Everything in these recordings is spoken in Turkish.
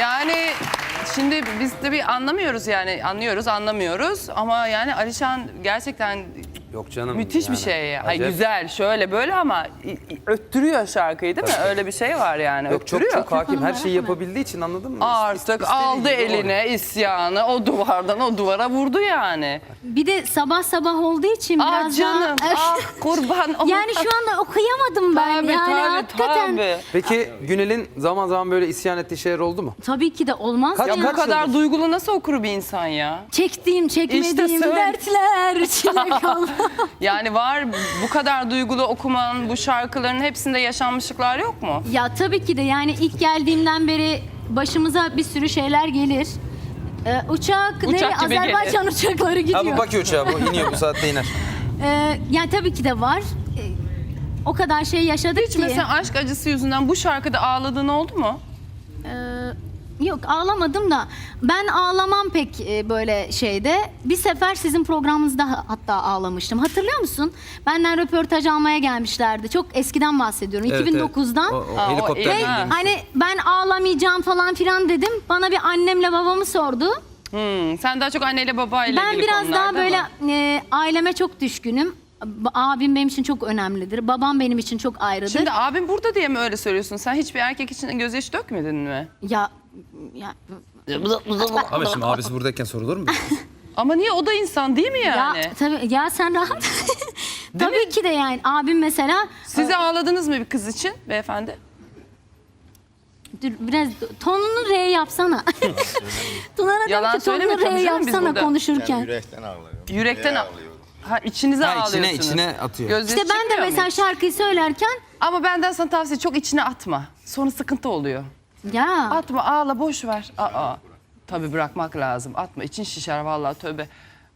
Yani şimdi biz de bir anlamıyoruz yani anlıyoruz anlamıyoruz. Ama yani Alişan gerçekten Yok canım. müthiş bir yani. şey. ya. Ay, Acayip. güzel şöyle böyle ama i- i- öttürüyor şarkıyı değil mi? Öyle bir şey var yani. Yok çok öttürüyor. çok hakim. Her şeyi yapabildiği için anladın mı? Artık İstediği aldı gibi eline isyanı o duvardan o duvara vurdu yani. Bir de sabah sabah olduğu için Ah biraz canım daha... ah kurban. Yani şu anda okuyamadım ben Tabii, yani tabii, hakikaten. tabii. Peki Günel'in zaman zaman böyle isyan ettiği şeyler oldu mu? Tabii ki de olmaz Kaç- Ya bu kadar duygulu nasıl okur bir insan ya? Çektiğim çekmediğim İşte söyle. dertler kaldı. Yani var bu kadar duygulu okuman, bu şarkıların hepsinde yaşanmışlıklar yok mu? ya tabii ki de yani ilk geldiğimden beri başımıza bir sürü şeyler gelir. Ee, uçak, Uçak ne? gibi Azerbaycan uçakları gidiyor. Ha bu Bakü uçağı bu iniyor bu saatte iner. Ee, yani tabii ki de var. Ee, o kadar şey yaşadık Hiç ki. mesela aşk acısı yüzünden bu şarkıda ağladığın oldu mu? Ee, yok ağlamadım da ben ağlamam pek e, böyle şeyde. Bir sefer sizin programınızda ha- hatta ağlamıştım. Hatırlıyor musun? Benden röportaj almaya gelmişlerdi. Çok eskiden bahsediyorum. Evet, 2009'dan. evet. O, o Aa, o helikopterle iyi. indiğimiz. Hani ben ağlamayacağım falan filan dedim. Bana bir annemle babamı sordu. Hmm, sen daha çok anneyle babayla Ben ilgili biraz daha konularda böyle e, aileme çok düşkünüm. Ba- Abim benim için çok önemlidir. Babam benim için çok ayrıdır. Şimdi abim burada diye mi öyle söylüyorsun? Sen hiçbir erkek için gözyaşı dökmedin mi? Ya ya Ama şimdi abisi buradayken sorulur mu? Ama niye o da insan değil mi yani? ya tabii ya sen rahat. tabii ki de yani abim mesela Siz de ağladınız mı bir kız için beyefendi? Dur biraz tonunu R yapsana. Diyorum Yalan ki tonunu söyleme, R yapsana burada- konuşurken. Yürekten ağlıyor. Yürekten Neye a- ağlıyor? Ha içinize Ha, içine- ağlıyorsunuz. içine atıyor. Gözyaşı İşte ben de çıkmıyor mu mesela şarkıyı söylerken Ama benden sana tavsiye çok içine atma. Sonra sıkıntı oluyor. Ya Atma ağla boş ver. Aa, tabii bırakmak lazım. Atma için şişer vallahi tövbe.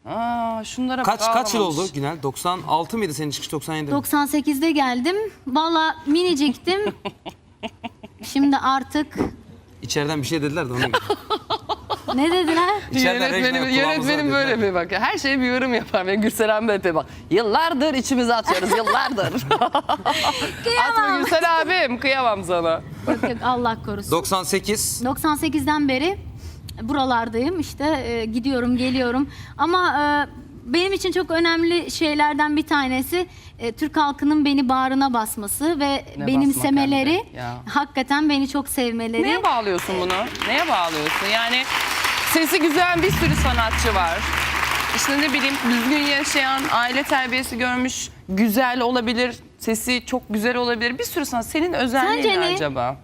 Aa, şunlara bak, kaç kaç yıl ağlamamış. oldu Günel? 96 mıydı senin çıkış 97 mi? 98'de geldim. Valla miniciktim. Şimdi artık İçeriden bir şey dediler de ona göre. ne dediler? İçeriden Yönetmenim, kulağımıza yönetmenim böyle dediler. bir bak. Her şeye bir yorum yapar. Ve abi böyle bak. Yıllardır içimize atıyoruz. Yıllardır. Atma Kıyamam. Gürsel abim. Kıyamam sana. yok yok Allah korusun. 98 98'den beri buralardayım işte e, gidiyorum geliyorum ama e, benim için çok önemli şeylerden bir tanesi e, Türk halkının beni bağrına basması ve Ne benimsemeleri basmak hem de, ya. hakikaten beni çok sevmeleri. Neye bağlıyorsun bunu? Neye bağlıyorsun? Yani sesi güzel bir sürü sanatçı var. İşte ne bileyim düzgün yaşayan, aile terbiyesi görmüş, güzel olabilir, sesi çok güzel olabilir. Bir sürü sanat. Senin özelliğin Sence ne ne? acaba?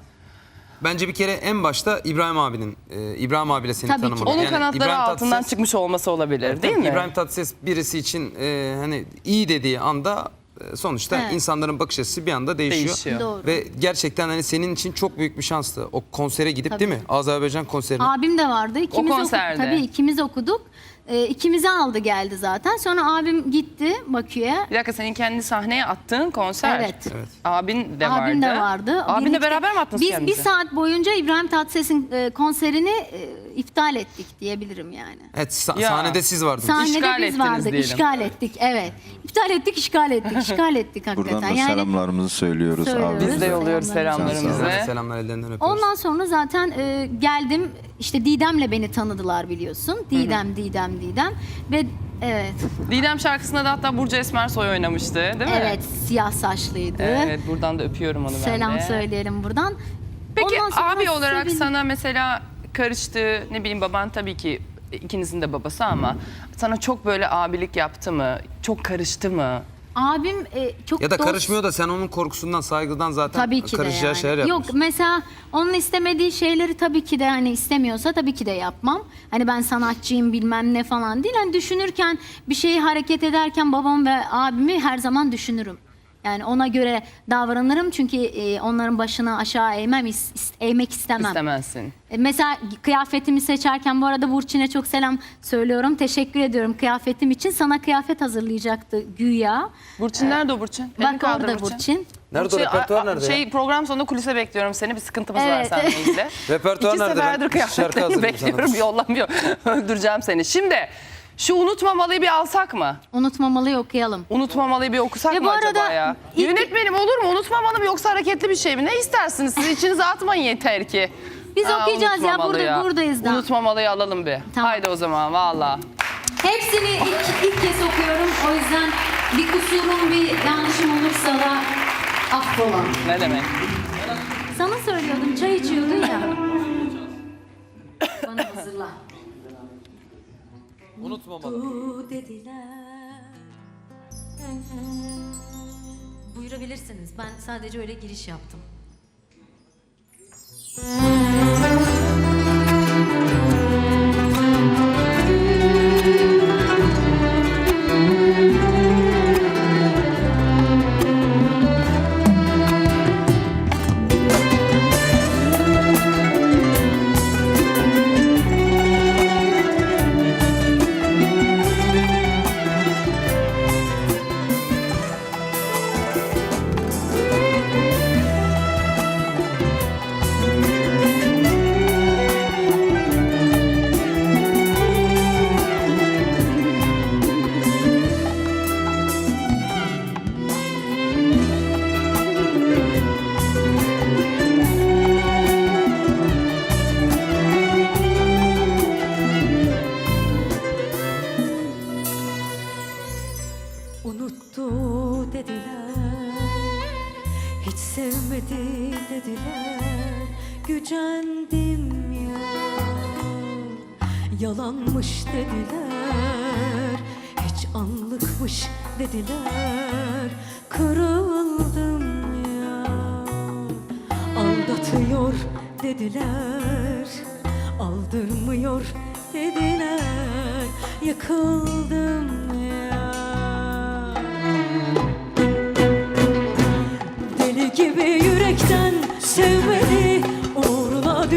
Bence bir kere en başta İbrahim abinin, e, İbrahim abiyle seni Tabii ki. tanımadım. Onun Yani kanatları İbrahim altından Tatlıses- çıkmış olması olabilir değil mi? İbrahim Tatlıses birisi için e, hani iyi dediği anda sonuçta Evet. insanların bakış açısı bir anda değişiyor. Değişiyor. Doğru. Ve gerçekten hani senin için çok büyük bir şanstı. O konsere gidip Tabii. değil mi? Azerbaycan konserine. Abim de vardı. İkimiz oku- konserde. tabii ikimiz okuduk. E, ikimizi aldı geldi zaten. Sonra abim gitti Bakü'ye. Bir dakika senin kendi sahneye attığın konser. Evet. Evet. Abin de vardı. Abim de vardı. Abinle Birlikte- beraber mi attınız Biz kendinizi? bir saat boyunca İbrahim Tatlıses'in e, konserini e, iptal ettik diyebilirim yani. Evet sa- Ya. sahnede siz vardınız. Sahnede İşgal biz ettiniz vardık. diyelim. işgal ettik. Evet. İptal ettik, işgal ettik. işgal ettik hakikaten. Buradan da yani selamlarımızı söylüyoruz, Söylüyoruz. abi. Biz de yolluyoruz Selamlarımızı. selamlarımızı. Selamlar ellerinden öpüyoruz. ondan sonra zaten e, geldim. İşte Didem'le beni tanıdılar biliyorsun. Didem, Didem, Didem ve evet. Didem şarkısında da hatta Burcu Esmersoy oynamıştı değil mi? Evet, siyah saçlıydı. Evet buradan da öpüyorum onu ben de. Selam söyleyelim buradan. Peki Ondan sonra abi olarak sevindim. sana mesela karıştı ne bileyim baban tabii ki ikinizin de babası ama sana çok böyle abilik yaptı mı? Çok karıştı mı? Abim e, çok Ya da dost- karışmıyor da sen onun korkusundan, saygıdan zaten Tabii ki de karışacağı yani. şeyler. Yok mesela onun istemediği şeyleri tabii ki de hani istemiyorsa tabii ki de yapmam. Hani ben sanatçıyım bilmem ne falan değil. Hani düşünürken bir şeyi hareket ederken babam ve abimi her zaman düşünürüm. Yani ona göre davranırım çünkü e, onların başına aşağı eğmem, is- is- eğmek istemem. İstemezsin. E, Mesela kıyafetimi seçerken bu arada Burçin'e çok selam söylüyorum. Teşekkür ediyorum kıyafetim için. Sana kıyafet hazırlayacaktı güya. Burçin nerede o Burçin? Elini Bak kaldır orada Burçin. Nerede o Burçin, repertuar a- a- nerede Şey ya? program sonunda kulise bekliyorum seni. Bir sıkıntımız Evet. var seninle ilgili. Repertuar İki nerede? seferdir Ben şarkı kıyafetlerini hazırlayayım sana. bekliyorum. Yollamıyor. Öldüreceğim seni. Şimdi şu unutmamalıyı bir alsak mı? Unutmamalıyı okuyalım. Unutmamalıyı bir okusak Ve mı bu acaba arada ya? ilk- Yönetmenim olur mu? Unutmamalı mı yoksa hareketli bir şey mi? Ne istersiniz? Siz içinize atmayın yeter ki. Biz okuyacağız ya burada buradayız da. Unutmamalıyı alalım bir. Tamam. Haydi o zaman valla. Hepsini ilk, ilk kez okuyorum. O yüzden bir kusurum, bir yanlışım olursa da affola. Ne demek? Sana söylüyordum, çay içiyordun ya. Bana hazırla. Unutmamalı. Dediler. Buyurabilirsiniz. Ben sadece öyle giriş yaptım. Sevmedi dediler. Gücendim ya. Yalanmış dediler. Hiç anlıkmış dediler. Kırıldım ya. Aldatıyor dediler. Aldırmıyor dediler. Yıkıldım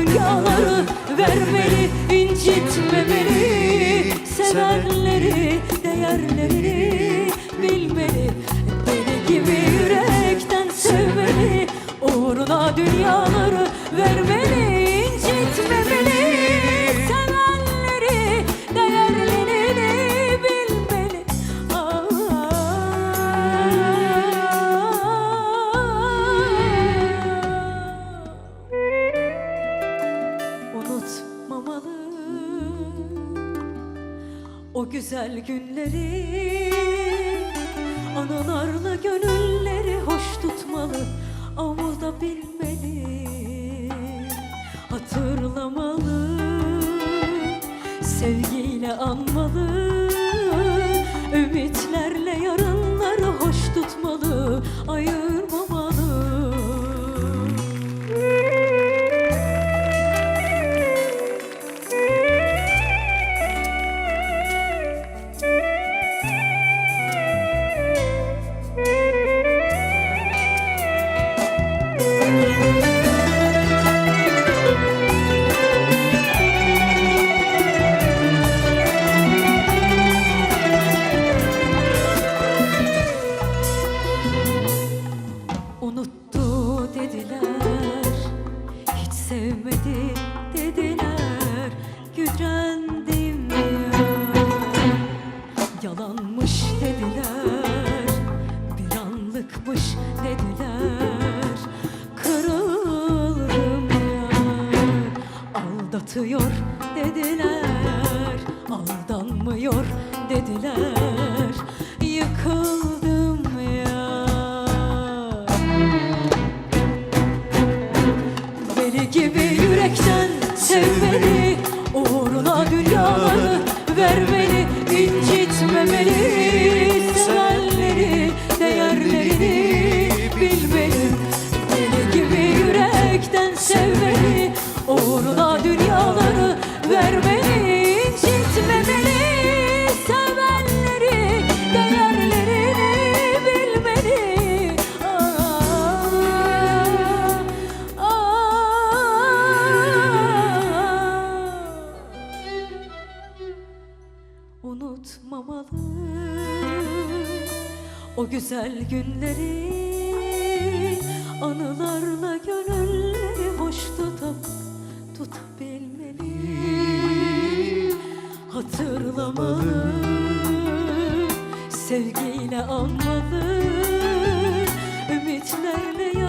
Uğruna dünyaları vermeli incitmemeli Sevenleri, değerlerini bilmeli Deli gibi yürekten sevmeli Uğruna dünyaları vermeli Anlıkmış dediler. Kırıldım ya Aldatıyor dediler. Aldanmıyor dediler. Yıkıldım ya. Deli gibi yürekten sevmeli Uğruna dünyaları vermeli incitmemeli. Sevenleri, yürekten sevmeli Uğruna dünyaları vermeli incitmemeli Sevenleri, değerlerini bilmeli. Aa, Unutmamalı o güzel günleri Anılarla gönülleri hoş tutup tutabilmeli Hatırlamalı sevgiyle anmalı Ümitlerle yanmalı